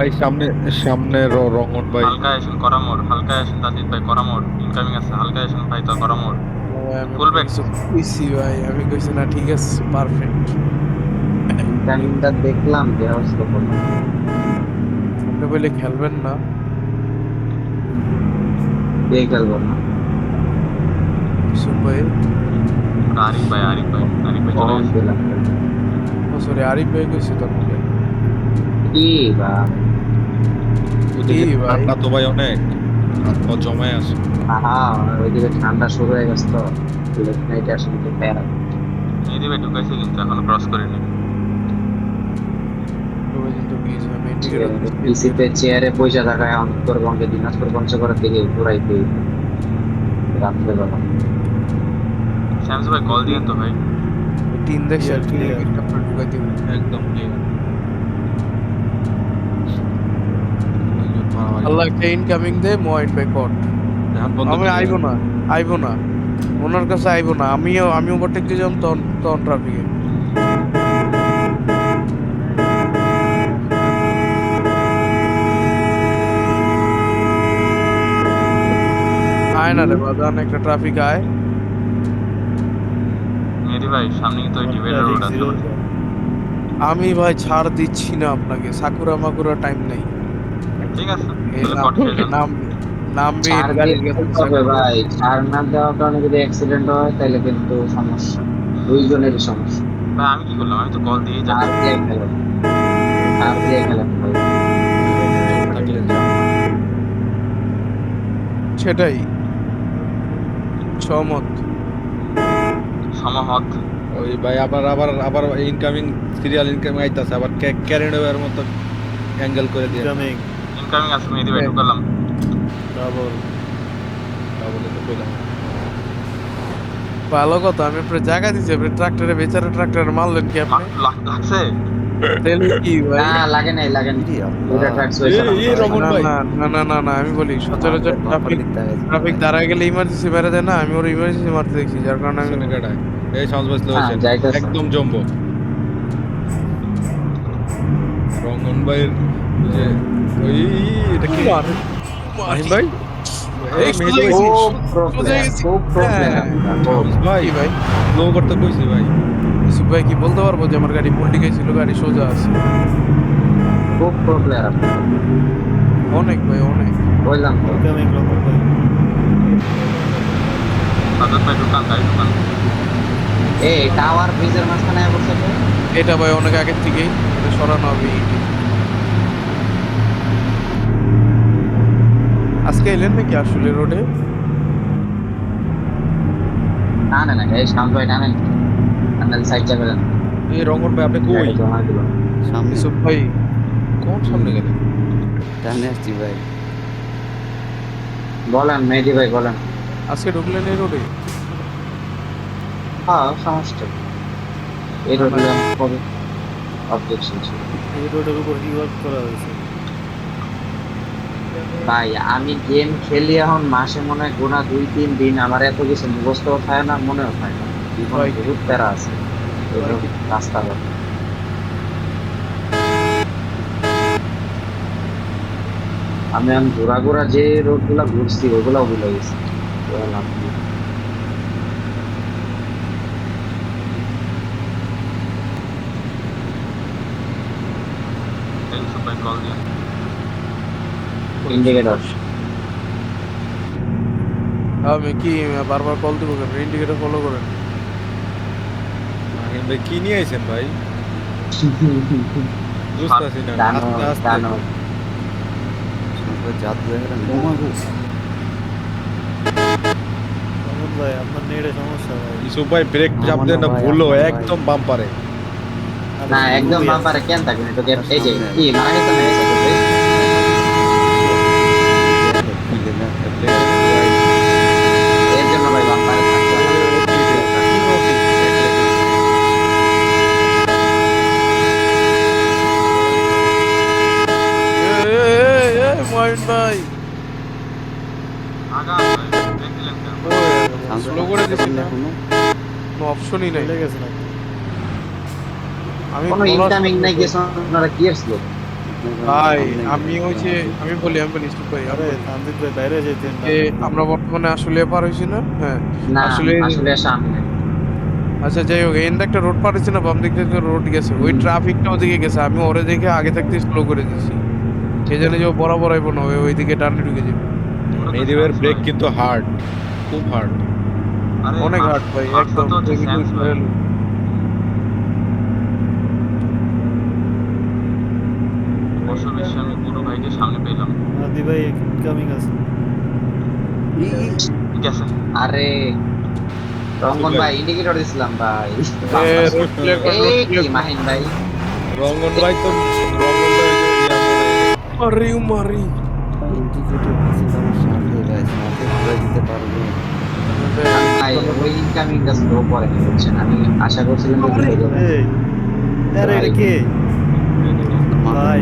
ভাই সামনে সামনে র- রঙন ভাই। হালকা আসেন করামোড় হালকা আসেন তাজিদ ভাই করামোড় ইনকামিং আছে হালকা আসেন ভাই তো Full back. কিছু কইছি ভাই আমি কইছি না ঠিক আছে পারফেক্ট টাইমটা দেখলাম যে অবস্থা করলাম আপনি বলে খেলবেন না। দিয়ে খেলব না। ভাই। আরিফ ভাই আরিফ ভাই আরিফ ভাই চলে গেছে। ও সরি আরিফ ভাই কইছি তো কি বা ওদিকে ঠান্ডা তো ভাই অনেক হাত পা জমায় আছে। আহা ওইদিকে ঠান্ডা শুরু হয়ে গেছে তো। আসলে প্যারা। ঢুকাইছে কিন্তু এখনও ক্রস করেনি। পিসিতে চেয়ারে পয়সা থাকা উত্তরবঙ্গে দিনাজপুর পঞ্চগড়ের দিকে ঘুরাই দিই। রাত্রেবেলা। শ্যামস ভাই কল দিয়েন তো ভাই। তিন দেখ একদম আল্লাহ একটা ইনকামিং দে মোয়াইন কট ধান আমি করে আইবো না আইবো না। ওনার কাছে আইবো না। আমিও আমি ওভারটেক দিয়ে যাম তখন তখন ট্রাফিকে আয় না রে বাদান একটা ট্রাফিক আয়। ভাই সামনে কিন্তু ডিভাইডার রোড আছে আমি ভাই ছাড় দিচ্ছি না আপনাকে। সাকুরা মাকুরা টাইম নেই। ঠিক আছে? এই তাহলে নাম- কট খেয়ে যান নাম নামবি ছাড় গাড়ি দিয়ে হবে ভাই। ছাড় না দেওয়ার কারণে যদি অ্যাক্সিডেন্ট হয় তাহলে কিন্তু সমস্যা। দুইজনেরই সমস্যা। ভাই আমি কি করলাম? আমি তো কল দিয়েই ছাড় যাচ্ছি দিয়ে খেলেন ছাড় দিয়ে খেলেন ভাই। থাকলে যা। সেটাই। সহমত সমাহত। ওই ভাই আবার আবার আবার ইনকামিং সিরিয়াল ইনকামিং আইতাছে। আবার ক্যারেন ওভার মতো অ্যাঙ্গেল করে দিয়ে ইনকামিং আছে মেহেদি ভাই ঢুকালাম ডাবল তাহলে তো কইলাম ভালো কথা আমি আপনার জায়গা দিচ্ছি আপনি ট্রাক্টরে বেচারা ট্রাক্টরে মারলেন কি আপনি? লাগছে? তাহলে কি ভাই? না লাগে নাই লাগে নাই। দুইটা ট্রাক্স এই, এই রমন না ভাই। না না না না না আমি বলি সচরাচর ট্রাফিক ট্রাফিক দাঁড়ায় গেলে ইমার্জেন্সি মেরে দেয় না আমি ওর ইমার্জেন্সি মারতে দেখছি যার কারণে আমি এই সাউন্ড বাস হ্যাঁ। একদম জম্বো। রঙ্গন ভাইয়ের যে ওই এটা কি ভাই কি বলতে পারব যে আমার গাড়ি পল্টি গেছিল গাড়ি সোজা আছে খুব প্রবলেম অনেক ভাই অনেক বললাম তো এই টাওয়ার ব্রিজের মাঝখানে বসে এটা ভাই অনেক আগের থেকেই। সরানো হবে আজকে এলেন নাকি আসলে রোডে? না না না এই শান্ত ভাই না না আন্দাজ সাইড যাবে না এই রঙ্গন ভাই আপনি কই? সামনে ইউসুফ ভাই কোন সামনে গেলেন? ডানে আসছি ভাই। বলেন মেহেদি ভাই বলেন। আজকে ঢুকলেন এই রোডে? হ্যাঁ সমস্যা এই রোডে কবে? অবজেকশন ছিল এই রোডের উপর রিওয়ার্ক করা হয়েছে। ভাই আমি গেম খেলি এখন মাসে মনে হয় গোনা দুই তিন দিন। আমার এত কিছু মুখস্থ হয় না মনেও হয় না। জীবনে বহুত প্যারা আছে। রাস্তাঘাট আমি আমি ঘোরা ঘোরা যে রোডগুলা ঘুরছি ওগুলাও ভুলে গেছি। কল দিয়েন ইন্ডিকেটর আমি কি বারবার কল দিব কেন? ইন্ডিকেটর ফলো করেন। ভাই কি নিয়ে আইছেন ভাই? বুঝতেছি না। আস্তে আস্তে। জানো। দেখেন ভাই আপনার নেটে সমস্যা ভাই। ইসু ভাই ব্রেক চাপ দেন না ভুলো। একদম বাম পারে না একদম বাম্পারে কেন থাকবে তোকে এই যে কি মারা গেছে এর জন্য ভাই বাম্পারে থাকতে ভাই অপশনই নাই গেছে আমি ইনকামিং নাই কিছু আপনারা কি আসলো ভাই আমি ওই যে আমি বলি আমি বলি ইসুফ ভাই আরে আমি ভাই বাইরে যেতেন যে আমরা বর্তমানে আসলে পার হয়েছি না? হ্যাঁ আসলে- আসলে সামনে আচ্ছা যাই হোক এন্ড একটা রোড পার হয়েছে না বাম দিক থেকে রোড গেছে। ওই ট্রাফিকটা ওদিকে গেছে আমি ওরে দেখে আগে থাকতে স্লো করে দিয়েছি। সে জানে যে ও বরাবর আইব না ওই দিকে ডানে ঢুকে যাবে। মেহেদিবের ব্রেক কিন্তু হার্ড খুব হার্ড অনেক হার্ড ভাই একদম বর্ষ বিশ্বে আমি গুরু ভাইকে সামনে পেলাম। আদি ভাই ইনকামিং আছে। আরে রঙ্গন ভাই ইন্ডিকেটর দিছিলাম ভাই। এই। মাহিন ভাই? রঙ্গন ভাই তো রঙ্গন ভাই আরে মারি ইন্ডিকেটর দিছি তো গাইস সাথে ঘুরে দিতে পারবে ভাই ওই ইনকামিংটা স্লো করে বুঝছেন? আমি আশা করছিলাম আরে কে? ভাই।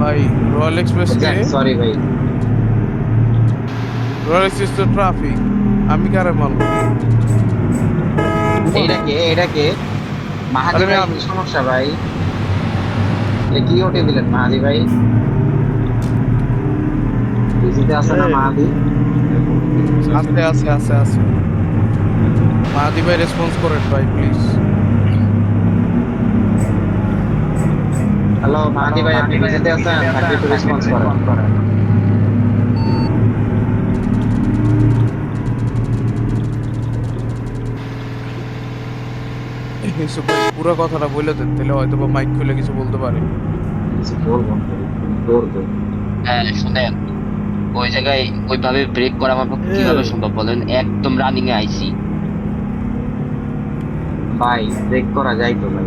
ভাই রয়্যাল এক্সপ্রেস কে সরি ভাই। রয়্যাল এক্সপ্রেস তো ট্রাফিক আমি কারে মারবো? এটা কে এটা কে? মাহাদি ভাই কি সমস্যা ভাই? এ কি ওটে দিলেন মাহাদি ভাই? বিজিতে আছে না। মাহাদি? আছে আছে আছে আছে। মাহাদি ভাই রেসপন্স করেন ভাই প্লিজ হ্যালো মাহাদি ভাই আপনি বিজিতে আছেন? থাকলে একটু রেসপন্স করেন। পুরো কথাটা বলে দেন তাহলে হয়তো বা মাইক খুলে কিছু বলতে পারে। হ্যাঁ শুনেন ওই জায়গায় ওইভাবে ব্রেক করা আমার পক্ষে কীভাবে সম্ভব বলেন? একদম রানিং এ আইছি। ভাই ব্রেক করা যায় তো ভাই।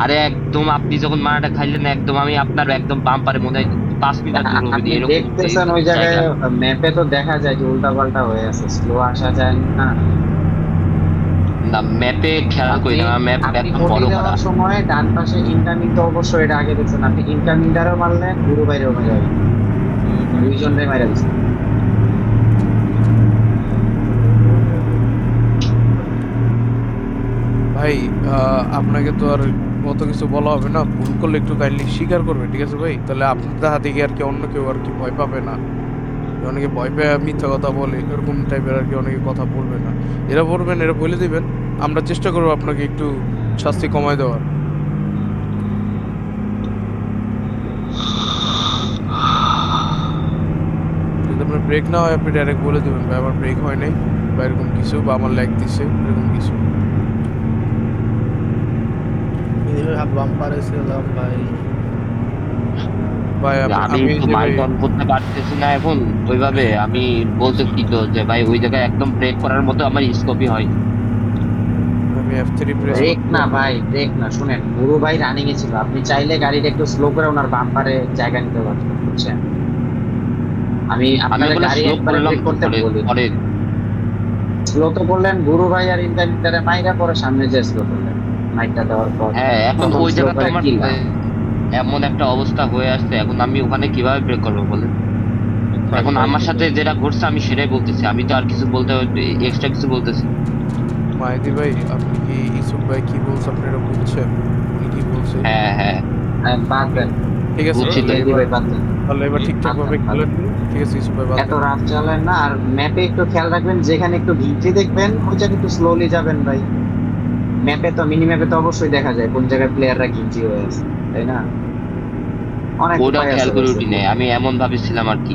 আরে একদম আপনি যখন মারাটা খাইলেন একদম আমি আপনার একদম বাম্পারে মনে হয় পাঁচ মিটার দূর হবে এরকম দেখতেছেন ওই জায়গায় ম্যাপে তো দেখা যায় যে উল্টা পাল্টা হয়ে আছে স্লো আসা যায় না। না ম্যাপে করি না ম্যাপ একদম করা। সময় ডান পাশে ইনকামিং তো অবশ্যই এটা আগে দেখছেন। আপনি ইনকামিং দ্বারাও মারলেন গুরু বাইরেও মারা যাবে দুইজনে মারা দিচ্ছেন ভাই আহ, আপনাকে তো আর কত কিছু বলা হবে না। ভুল করলে একটু কাইন্ডলি স্বীকার করবে, ঠিক আছে ভাই? তাহলে আপনার হাতে গিয়ে আর কি অন্য কেউ আর কি ভয় পাবে না? অনেকে ভয় পেয়ে মিথ্যা কথা বলে, এরকম টাইপের আর কি অনেকে কথা বলবে না। এরা বলবেন, এরা বলে দিবেন। আমরা চেষ্টা করব আপনাকে একটু শাস্তি কমায় দেওয়ার। ব্রেক না হয়, আপনি ডাইরেক্ট বলে দেবেন, ভাই, আমার ব্রেক হয় নাই, বা এরকম কিছু, বা আমার ল্যাগ দিছে, এরকম কিছু এদিকে হাত বাম্পারে ছিলাম ভাই। ভাই আমি আমি তো যে ভাই মাইক অন করতে পারতেছি না এখন ওইভাবে। আমি বলতেছি তো যে ভাই ওই জায়গায় একদম ব্রেক করার মতো আমার স্কোপই হয় আমি F3 প্রেস ব্রেক না ভাই ব্রেক না। শুনেন গুরু ভাই রানিং এ ছিল। আপনি চাইলে গাড়িটা একটু স্লো করে ওনার বাম্পারে জায়গা নিতে পারতেন বুঝছেন? আমি আপনার গাড়ি স্লো একবার করলাম ব্রেক করতে বলি স্লো তো করলেন গুরু ভাই আর ইনকামিংটারে মাইরা পরে সামনে যে স্লো করলেন। মাইকটা দেওয়ার পর হ্যাঁ এখন ওই জায়গাটা আমার এমন একটা অবস্থা হয়ে আসছে এখন আমি ওখানে কীভাবে ব্রেক করব বলেন? এখন আমার সাথে যেটা ঘটছে আমি সেটাই বলতেছি আমি তো আর কিছু বলতে এক্সট্রা কিছু বলতেছি মাইদি ভাই আপনি কি ইসুফ ভাই কি বলছে আপনি এটা বুঝছেন উনি কি বলছে? হ্যাঁ হ্যাঁ। হ্যাঁ, বাদ দেন। ঠিক আছে বুঝছি তো। তাহলে এবার- ভাই বাদ দেন। তাহলে এবার ঠিকঠাক ভাবে আচ্ছা, খেলেন। ঠিক আছে ইসুফ ভাই বাদ এত রাত চালান না আর ম্যাপে একটু খেয়াল রাখবেন যেখানে একটু ভিড়টি দেখবেন ওই জায়গায় একটু স্লোলি যাবেন ভাই। ম্যাপে তো মিনি ম্যাপে তো অবশ্যই দেখা যায় কোন জায়গায় প্লেয়াররা গিঞ্জি হয়ে আছে তাই না? অনেক ওটা খেয়াল করে। উঠি নাই আমি এমন ভাবে ছিলাম আর কি।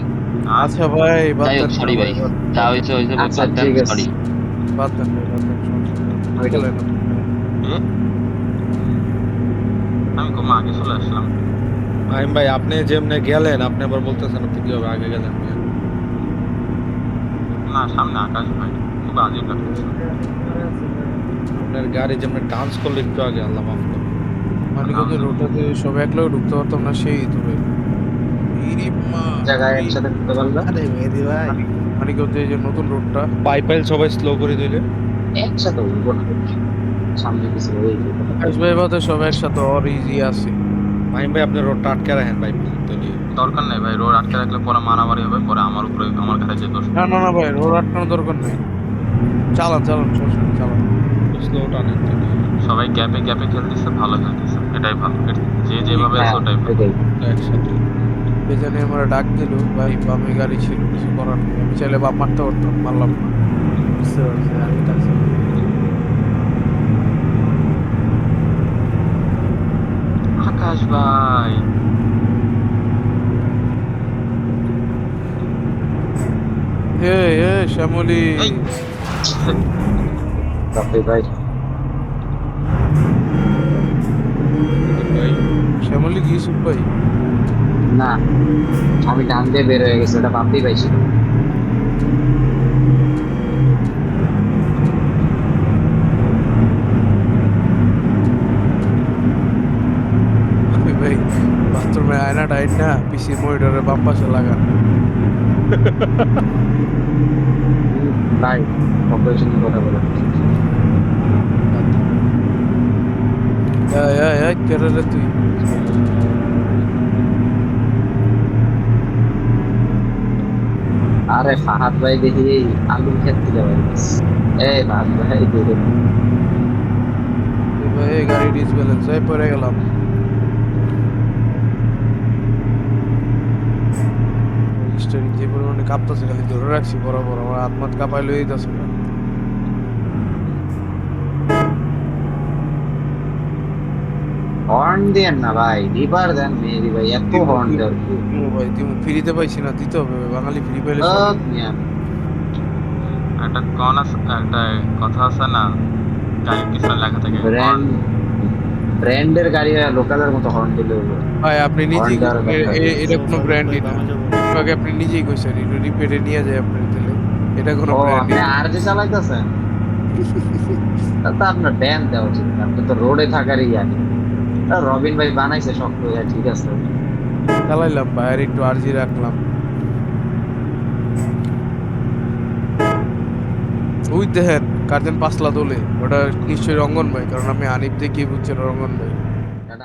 আচ্ছা ভাই বাদ যাই হোক সরি ভাই। যা হয়েছে হয়েছে আচ্ছা, ঠিক আছে। সরি বাদ দেন ভাই বাদ দেন। আমি কম আগে চলে আসলাম। ফাহিম ভাই আপনি যেমনে গেলেন আপনি আবার বলতেছেন আপনি কীভাবে আগে গেলেন না সামনে আকাশ ভাই খুব আজীব লাগতেছে আপনার গাড়ি যেমন ডান্স করলে একটু আগে আল্লাহ মাফ করুন। মানিকগঞ্জের রোডটাতে সবাই একলাও ঢুকতে পারতাম না সেই তো ভাই জায়গায় একসাথে করতে পারবে আরে মেহেদি ভাই মানিকগঞ্জে এই যে নতুন রোডটা পাইপাইল সবাই স্লো করে দিলে। একসাথে উঠবো না। সামনে কিছু হয়ে যেতে আকাশ ভাই বাদে সবাই একসাথে অর ইজি আছে। ভাই আপনি রোডটা আটকে রাখেন ভাই দরকার নেই ভাই রোড আটকে রাখলে পরে মারামারি হবে পরে আমার উপরে আমার কাছে যে দোষ। না না না ভাই রোড আটকানোর দরকার নেই। চালান চালান চালান। স্লো টানেন সবাই গ্যাপে গ্যাপে খেলতেছে ভালো খেলতেছে। এটাই ভালো। যে যেভাবে আছে ওটাই ভালো। একসাথে। বেজানে আমার ডাক দিল ভাই বামে গাড়ি ছিল কিছু করার নেই। আমি চাইলে বাম মারতে পারতাম মারলাম না। বুঝতে পারছি আমি আকাশ ভাই। হে হে শ্যামলি। এই। বাপরে ভাই। শ্যামলি কি ভাই? না আমি ডান দিয়ে বের হয়ে গেছি ওটা বাপি পাইছিল ওই ভাই বাথরুমে আয়না টাইট না পিসি মনিটরে বাম পাশে লাগা ভাই অপারেশন কথা বলে। এই এই এই কেরে রে তুই আরে ফাহাদ ভাই দেখি এই আলু খেত দিলে ভাই। এই ফাহাদ ভাই দেখি ভাই গাড়ি ডিসব্যালেন্স হয়ে পড়ে গেলাম। স্টারিং যে পরিমাণে কাঁপতেছে খালি ধরে রাখছি বরাবর। আমার আত্মাত কাঁপাই লই যাচ্ছে না। হর্ন দেন না ভাই রিভার দেন মেরি ভাই এত হর্ন দেন ভাই তুমি ফ্রিতে পাইছি না দিতে হবে বাঙালি ফ্রি পাইলে একটা কন একটা কথা আছে না গাড়ির পিছনে লেখা থাকে ব্র্যান্ড ব্র্যান্ডের গাড়ি লোকালের মতো হর্ন দিলে ভাই আপনি নিজেই এটা কোনো ব্র্যান্ডই না আগে আপনি নিজেই কইছেন একটু রিপেয়ারে নিয়ে যায় আপনার দিলে। এটা কোনো ও ব্র্যান্ডই আপনি আর যে চালাইতেছেন? তা তো আপনার ব্যান দেওয়া উচিত আপনি তো রোডে থাকারই জানি। তা রবিন ভাই বানাইছে শক্ত হয়ে, ঠিক আছে। চালাইলাম ভাই, আর একটু আরজি রাখলাম। ওই দেখেন কার্জন পাঁচলা দোলে, ওটা নিশ্চয়ই রঙ্গন ভাই, কারণ আমি আনিফ দেখি বুঝছি রঙ্গন ভাই।